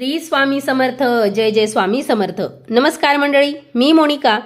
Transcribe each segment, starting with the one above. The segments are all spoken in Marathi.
श्री स्वामी समर्थ जय जय स्वामी समर्थ. नमस्कार मंडळी मी मोनिका.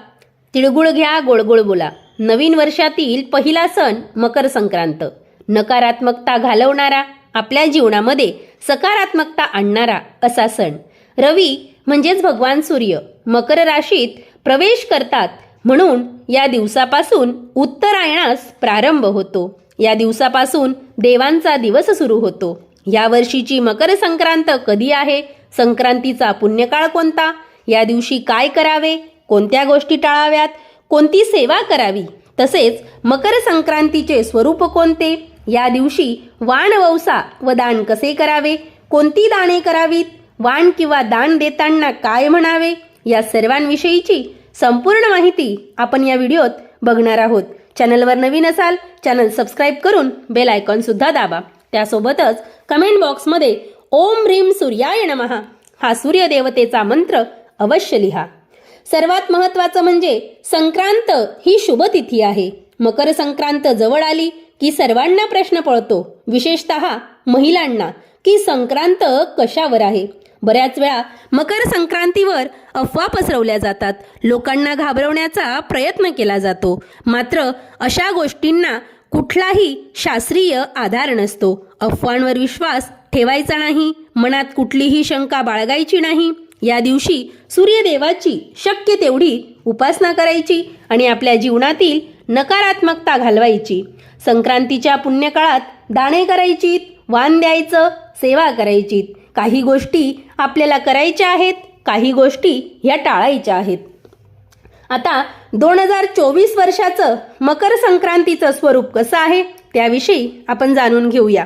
तिळगुळ घ्या गोळगोळ बोला. नवीन वर्षातील पहिला सण मकर संक्रांत. नकारात्मकता घालवणारा आपल्या जीवनामध्ये सकारात्मकता आणणारा असा सण. रवी म्हणजेच भगवान सूर्य. मकर राशीत प्रवेश करतात म्हणून या दिवसापासून उत्तरायणास प्रारंभ होतो. या दिवसापासून देवांचा दिवस सुरू होतो. या वर्षीची मकर संक्रांत कधी आहे? संक्रांतीचा पुण्यकाळ कोणता? या दिवशी काय करावे? कोणत्या गोष्टी टाळाव्यात? कोणती सेवा करावी? तसेच मकर संक्रांतीचे स्वरूप कोणते? या दिवशी वाण वौसा व दान कसे करावे? कोणती दाणे करावीत? वाण किंवा दान देताना काय म्हणावे? या सर्वांविषयीची संपूर्ण माहिती आपण या व्हिडिओत बघणार आहोत. चॅनलवर नवीन असाल चॅनल सबस्क्राईब करून बेल आयकॉन सुद्धा दाबा. त्यासोबतच कमेंट बॉक्समध्ये ओम ह्रीम सूर्याय नमहा हा सूर्यदेवतेचा मंत्र अवश्य लिहा. सर्वात महत्वाचं म्हणजे संक्रांत ही शुभ तिथी आहे. मकर संक्रांत जवळ आली की सर्वांना प्रश्न पडतो विशेषत महिलांना की संक्रांत कशावर आहे? बऱ्याच वेळा मकर संक्रांतीवर अफवा पसरवल्या जातात. लोकांना घाबरवण्याचा प्रयत्न केला जातो. मात्र अशा गोष्टींना कुठलाही शास्त्रीय आधार नसतो. अफवांवर विश्वास ठेवायचा नाही. मनात कुठलीही शंका बाळगायची नाही. या दिवशी सूर्यदेवाची शक्य तेवढी उपासना करायची आणि आपल्या जीवनातील नकारात्मकता घालवायची. संक्रांतीच्या पुण्यकाळात दाणे करायची वाण द्यायचं सेवा करायची काही गोष्टी आपल्याला करायच्या आहेत काही गोष्टी ह्या टाळायच्या आहेत. आता दोन हजार चोवीस वर्षाचं मकर संक्रांतीचं स्वरूप कसं आहे त्याविषयी आपण जाणून घेऊया.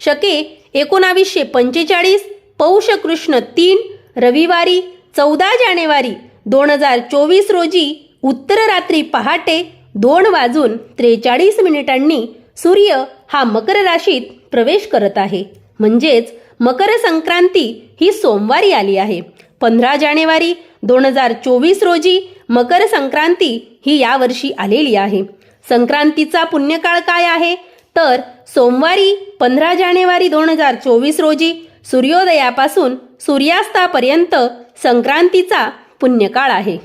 शके एकोणावीसशे पंचेचाळीस पौष कृष्ण तीन रविवारी चौदा जानेवारी दोन हजार चोवीस रोजी उत्तर रात्री पहाटे दोन वाजून त्रेचाळीस मिनिटांनी सूर्य हा मकर राशीत प्रवेश करत आहे. म्हणजेच मकर संक्रांती ही सोमवारी आली आहे. पंधरा जानेवारी दोन हजार चोवीस रोजी मकर संक्रांती ही यावर्षी आलेली आहे. संक्रांतीचा पुण्यकाळ काय आहे? तर सोमवारी पंधरा जानेवारी दोन हजार चोवीस रोजी सूर्योदयापासून सूर्यास्तापर्यंत संक्रांतीचा पुण्यकाळ आहे.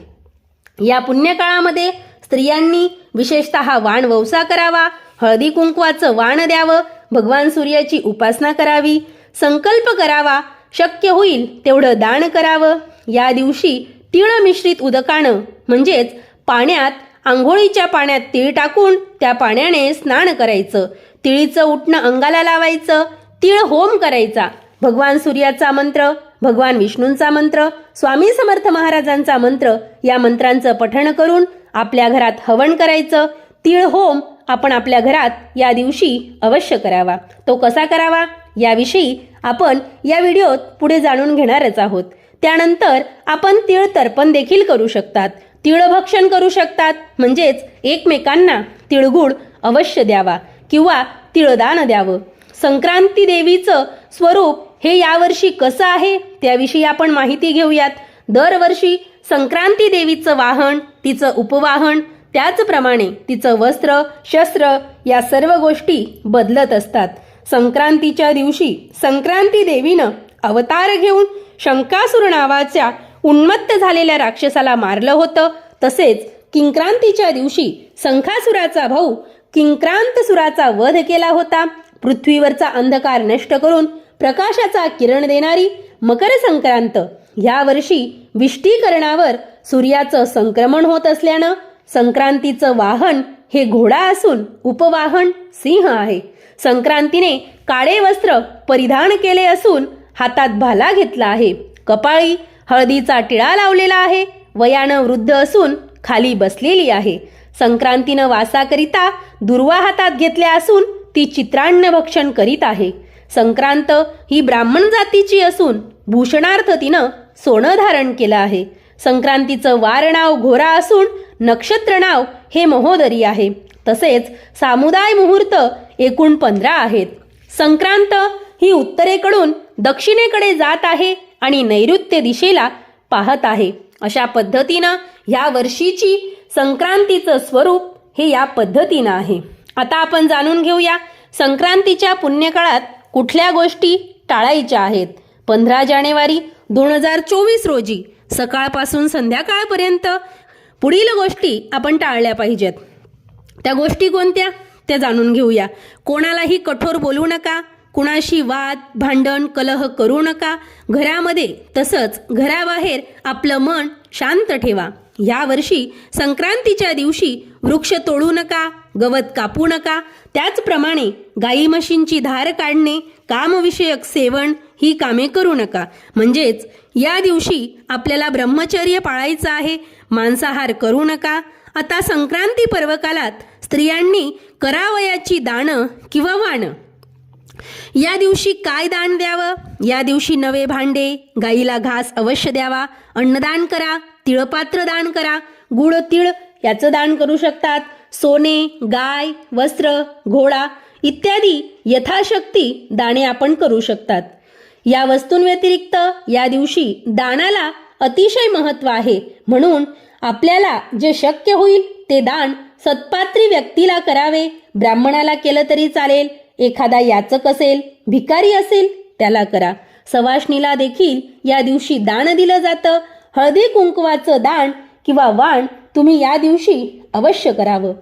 या पुण्यकाळामध्ये स्त्रियांनी विशेषतः वाण वौसा करावा हळदी कुंकवाचं वाण द्यावं भगवान सूर्याची उपासना करावी संकल्प करावा शक्य होईल तेवढं दान करावं. या दिवशी तिळ मिश्रित उदकानं म्हणजेच पाण्यात आंघोळीच्या पाण्यात तीळ टाकून त्या पाण्याने स्नान करायचं. तिळीचं उठणं अंगाला लावायचं. तिळ होम करायचा. भगवान सूर्याचा मंत्र भगवान विष्णूंचा मंत्र स्वामी समर्थ महाराजांचा मंत्र या मंत्रांचं पठण करून आपल्या घरात हवन करायचं. तीळ होम आपण आपल्या घरात या दिवशी अवश्य करावा. तो कसा करावा? याविषयी आपण या व्हिडिओत पुढे जाणून घेणारच आहोत. त्यानंतर आपण तिळ तर्पण देखील करू शकतात. तिळभक्षण करू शकतात. म्हणजेच एकमेकांना तिळगुळ अवश्य द्यावा किंवा तिळदान द्यावं. संक्रांती देवीचं स्वरूप हे यावर्षी कसं आहे त्याविषयी आपण माहिती घेऊयात. दरवर्षी संक्रांती देवीचं वाहन तिचं उपवाहन त्याचप्रमाणे तिचं वस्त्र शस्त्र या सर्व गोष्टी बदलत असतात. संक्रांतीच्या दिवशी संक्रांती देवीनं अवतार घेऊन शंकासुर नावाच्या उन्मत्त झालेल्या राक्षसाला मारलं होतं. तसेच किंक्रांतीच्या दिवशी संखासुराचा भाऊ किंक्रांतसुराचा वध केला होता. पृथ्वीवरचा अंधकार नष्ट करून प्रकाशाचा किरण देणारी मकर संक्रांत या वर्षी विष्टीकरणावर सूर्याचं संक्रमण होत असल्यानं संक्रांतीचं वाहन हे घोडा असून उपवाहन सिंह आहे. संक्रांतीने काळे वस्त्र परिधान केले असून हातात भाला घेतला आहे. कपाळी हळदीचा टिळा लावलेला आहे. वयानं वृद्ध असून खाली बसलेली आहे. संक्रांतीनं वासाकरिता दुर्वा हातात घेतल्या असून ती चित्रान्न भक्षण करीत आहे. संक्रांत ही ब्राह्मण जातीची असून भूषणार्थ तिनं सोनं धारण केलं आहे. संक्रांतीचं वार नाव घोरा असून नक्षत्र नाव हे महोदरी आहे. तसेच सामुदाय मुहूर्त एकूण पंधरा आहेत. संक्रांत ही उत्तरेकडून दक्षिणेकडे जात आहे आणि नैऋत्य दिशेला पाहत आहे. अशा पद्धतीनं ह्या वर्षीची संक्रांतीचं स्वरूप हे या पद्धतीनं आहे. आता आपण जाणून घेऊया संक्रांतीच्या पुण्यकाळात कुठल्या गोष्टी टाळायच्या आहेत. पंधरा जानेवारी दोन हजार चोवीस रोजी सकाळपासून संध्याकाळपर्यंत पुढील गोष्टी आपण टाळल्या पाहिजेत. त्या गोष्टी कोणत्या? त्या जाणून घेऊया. कोणालाही कठोर बोलू नका कुणाशी वाद भांडण कलह करू नका. घरामध्ये तसंच घराबाहेर आपलं मन शांत ठेवा. यावर्षी संक्रांतीच्या दिवशी वृक्ष तोडू नका गवत कापू नका. त्याचप्रमाणे गाई म्हशींची धार काढणे कामविषयक सेवन ही कामे करू नका. म्हणजेच या दिवशी आपल्याला ब्रह्मचर्य पाळायचं आहे. मांसाहार करू नका. आता संक्रांती पर्वकालात स्त्रियांनी करावयाची दानं किंवा वाणं? या दिवशी काय दान द्यावं? या दिवशी नवे भांडे गाईला घास अवश्य द्यावा अन्नदान करा तिळपात्र दान करा गुळ तिळ याचं दान करू शकतात. सोने गाय वस्त्र घोडा इत्यादी यथाशक्ती दाने आपण करू शकतात. या वस्तूंव्यतिरिक्त या दिवशी दानाला अतिशय महत्त्व आहे. म्हणून आपल्याला जे शक्य होईल ते दान सत्पात्री व्यक्तीला करावे. ब्राह्मणाला केलं तरी चालेल. एखादा याचक असेल भिकारी असेल त्याला करा. सवाष्णीला देखील या दिवशी दान दिलं जातं. हळदी कुंकवाचं दान किंवा वाण तुम्ही या दिवशी अवश्य करावं.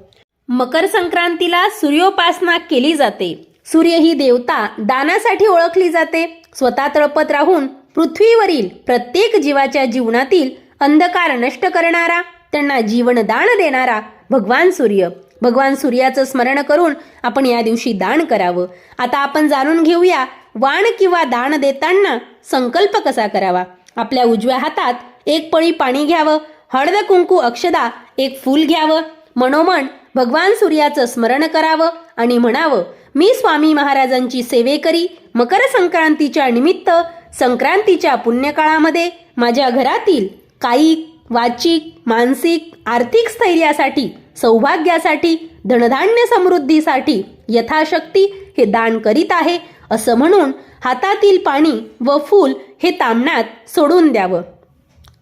मकर संक्रांतीला सूर्योपासना केली जाते. सूर्य ही देवता दानासाठी ओळखली जाते. स्वतः तळपत राहून पृथ्वीवरील प्रत्येक जीवाच्या जीवनातील अंधकार नष्ट करणारा त्यांना जीवनदान देणारा भगवान सूर्य. भगवान सूर्याचं स्मरण करून आपण या दिवशी दान करावं. आता आपण जाणून घेऊया वाण किंवा दान देताना संकल्प कसा करावा? आपल्या उजव्या हातात एक पळी पाणी घ्यावं हळद कुंकू अक्षदा एक फूल घ्यावं मनोमन भगवान सूर्याचं स्मरण करावं आणि म्हणावं मी स्वामी महाराजांची सेवेकरी मकर संक्रांतीच्या निमित्त संक्रांतीच्या पुण्यकाळामध्ये माझ्या घरातील कायिक वाचिक मानसिक आर्थिक स्थैर्यासाठी सौभाग्यासाठी धनधान्य समृद्धीसाठी यथाशक्ती हे दान करीत आहे असं म्हणून हातातील पाणी व फूल हे तामणात सोडून द्यावं.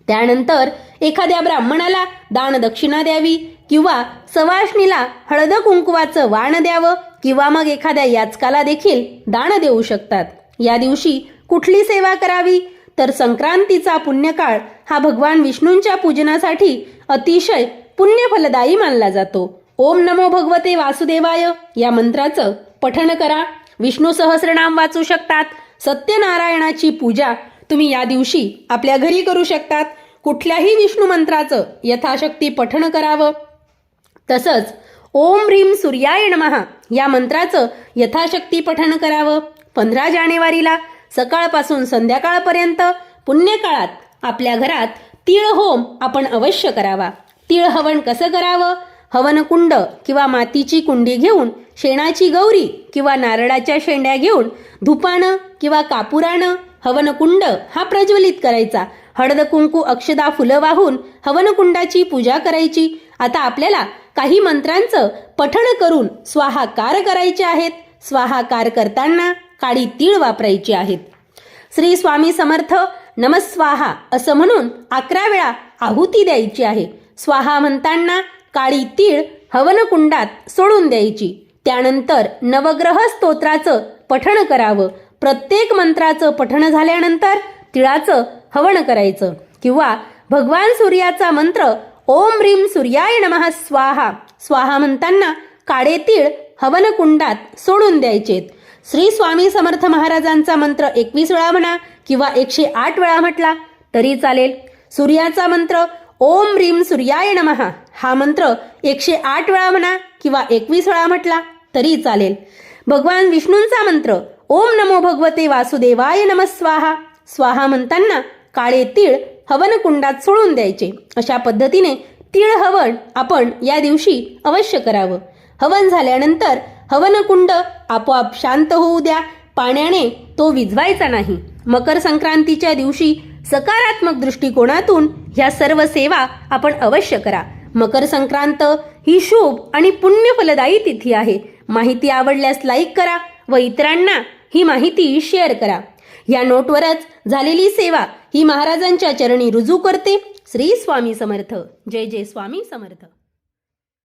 त्यानंतर एखाद्या ब्राह्मणाला दान दक्षिणा द्यावी किंवा सवाशणीला हळद कुंकवाचं वाण द्यावं किंवा मग एखाद्या याचकाला देखील दान देऊ शकतात. या दिवशी कुठली सेवा करावी? तर संक्रांतीचा पुण्यकाळ हा भगवान विष्णूंच्या पूजनासाठी अतिशय पुण्यफलदायी मानला जातो. ओम नमो भगवते वासुदेवाय. या मंत्राचं पठण करा. विष्णू सहस्रनाम वाचू शकतात. सत्यनारायणाची पूजा तुम्ही या दिवशी आपल्या घरी करू शकतात. कुठल्याही विष्णू मंत्राचं यथाशक्ती पठण करावं. तसंच ओम ह्रीम सूर्याय नमः या मंत्राचं यथाशक्ती पठण करावं. पंधरा जानेवारीला सकाळपासून संध्याकाळपर्यंत पुण्यकाळात आपल्या घरात तीळ होम आपण अवश्य करावा. तीळ हवन कसं करावं? हवनकुंड किंवा मातीची कुंडी घेऊन शेणाची गौरी किंवा नारळाच्या शेंड्या घेऊन धुपानं किंवा कापुरानं हवनकुंड हा प्रज्वलित करायचा. हळद कुंकू अक्षदा फुलं वाहून हवनकुंडाची पूजा करायची. आता आपल्याला काही मंत्रांचं पठण करून स्वाहाकार करायचे आहेत. स्वाहाकार करताना काळी तीळ वापरायची आहेत. श्री स्वामी समर्थ नमस्वाहा असं म्हणून अकरा वेळा आहुती द्यायची आहे. स्वाहा म्हणताना काळी तीळ हवनकुंडात सोडून द्यायची. त्यानंतर नवग्रह स्तोत्राचं पठण करावं. प्रत्येक मंत्राचं पठण झाल्यानंतर तिळाचं हवन करायचं. किंवा भगवान सूर्याचा मंत्र ओम ह्रीम सूर्याय नमः स्वाहा स्वाहा म्हणताना काळे तीळ हवनकुंडात सोडून द्यायचेत. श्री स्वामी समर्थ महाराजांचा मंत्र एकवीस वेळा म्हणा किंवा एकशे आठ वेळा म्हटला तरी चालेल. सूर्याचा मंत्र ओम रीम सूर्याय नमः हा मंत्र एकशे आठ वेळा म्हणा किंवा एकवीस वेळा म्हटला तरी चालेल. भगवान विष्णूंचा मंत्र ओम नमो भगवते वासुदेवाय नमः स्वाहा स्वाहा म्हणताना काळे तीळ हवन कुंडात सोडून द्यायचे. अशा पद्धतीने तीळ हवन आपण या दिवशी अवश्य करावं. हवन झाल्यानंतर हवनकुंड आपोआप शांत होऊ द्या. पाण्याने तो विझवायचा नाही. मकर संक्रांतीच्या दिवशी सकारात्मक दृष्टिकोनातून ह्या सर्व सेवा आपण अवश्य करा. मकर संक्रांत ही शुभ आणि पुण्यफलदायी तिथी आहे. माहिती आवडल्यास लाईक करा व इतरांना ही माहिती शेअर करा. या नोटवरच झालेली सेवा ही महाराजांच्या चरणी रुजू करते. श्री स्वामी समर्थ. जय जय स्वामी समर्थ.